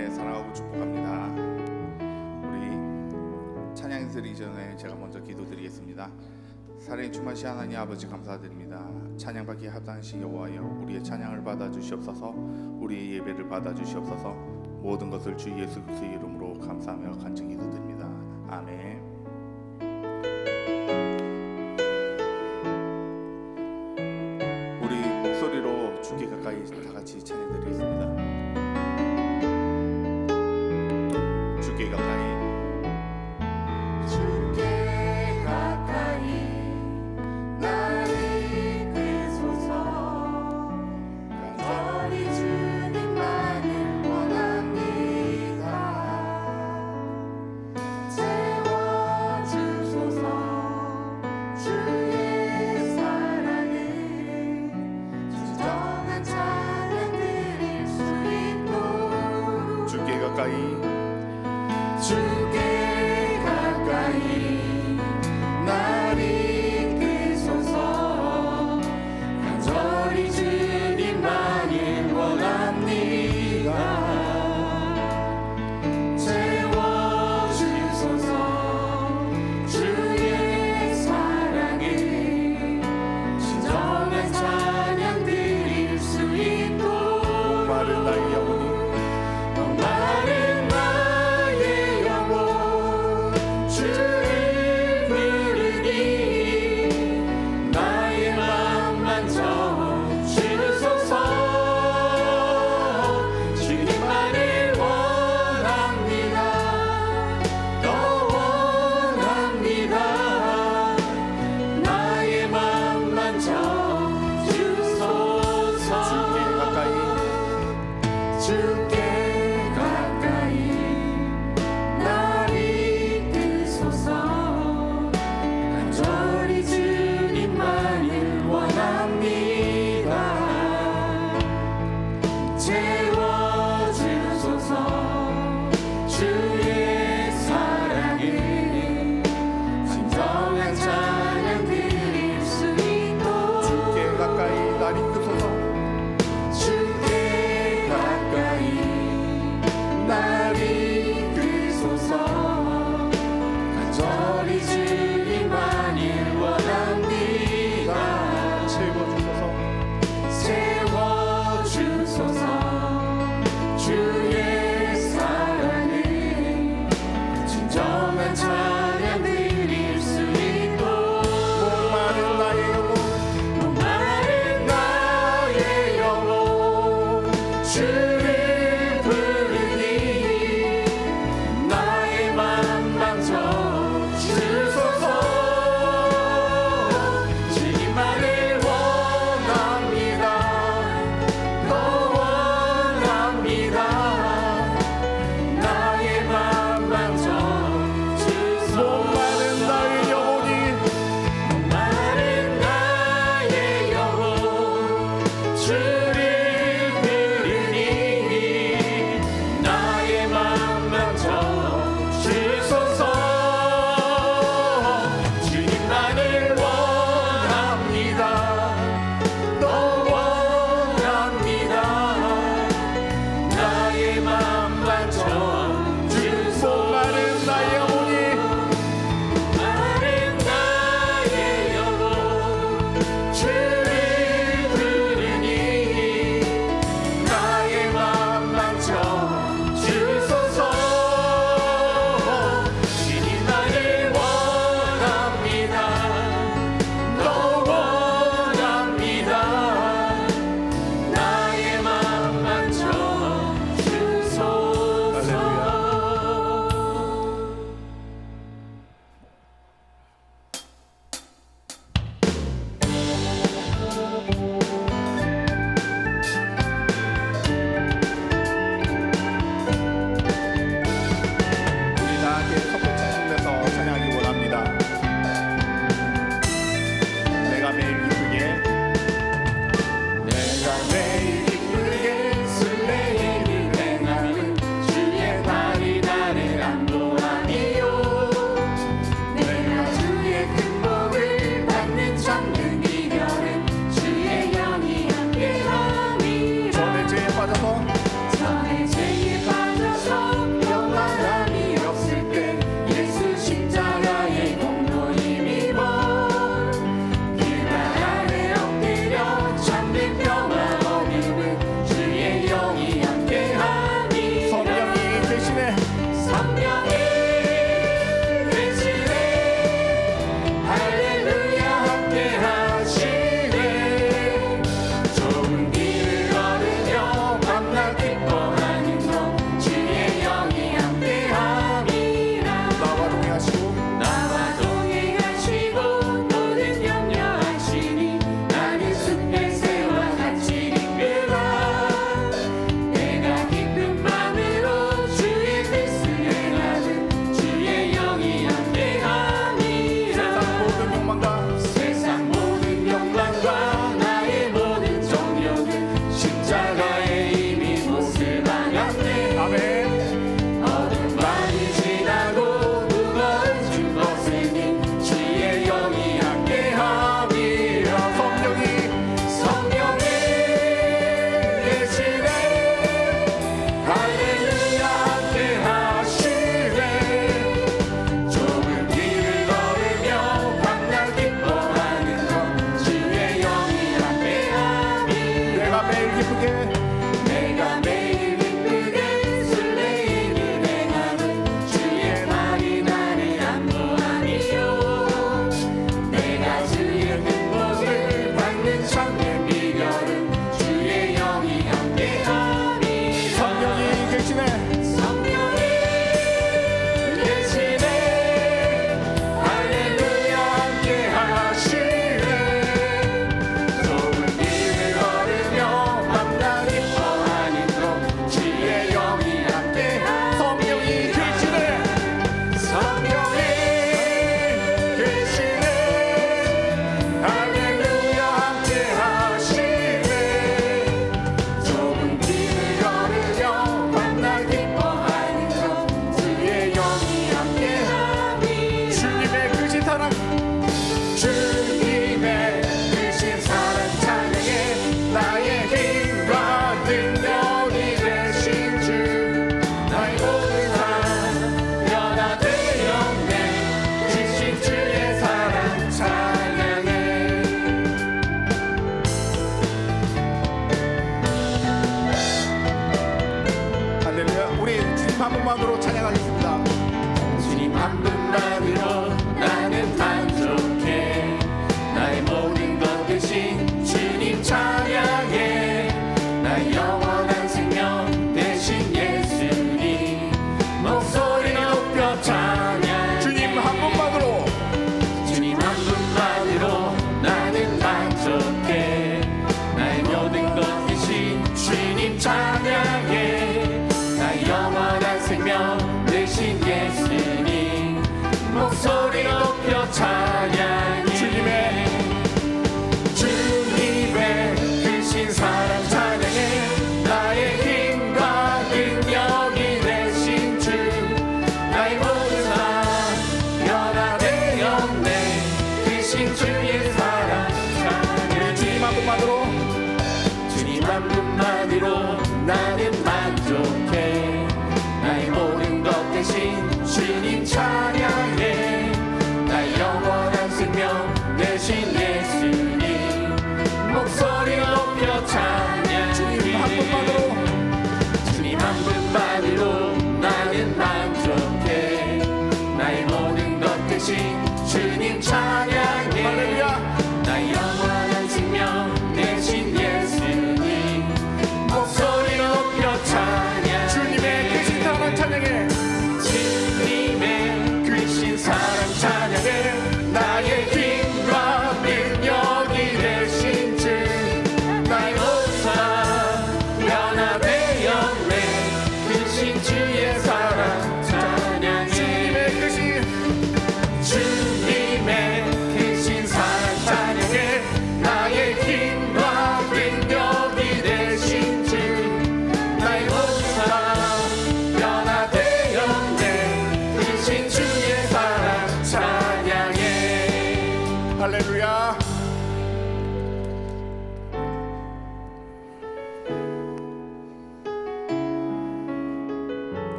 예, 사랑하고 축복합니다. 우리 찬양 드리기 전에 제가 먼저 기도드리겠습니다. 사랑의 충만시 하나님 아버지 감사드립니다. 찬양받기 합당하신 여호와여 우리의 찬양을 받아주시옵소서 우리의 예배를 받아주시옵소서 모든 것을 주 예수 그리스도의 이름으로 감사하며 간증 기도드립니다. 아멘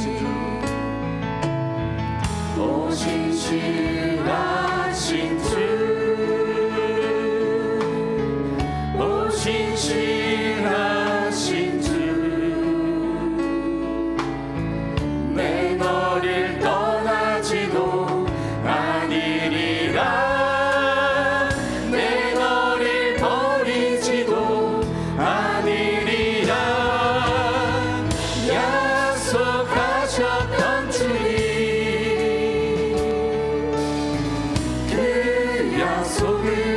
신 so.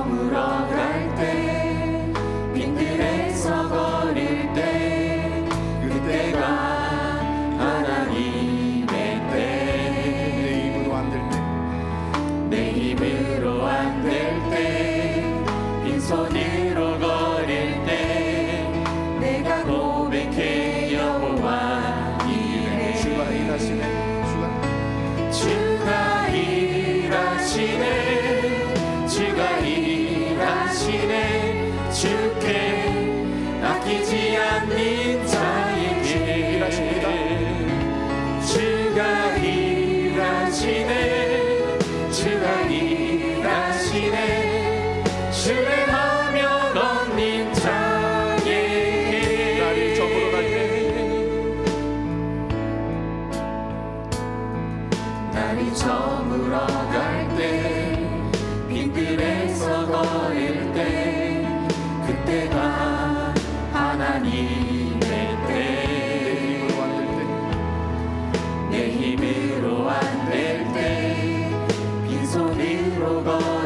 저물어 갈 robots.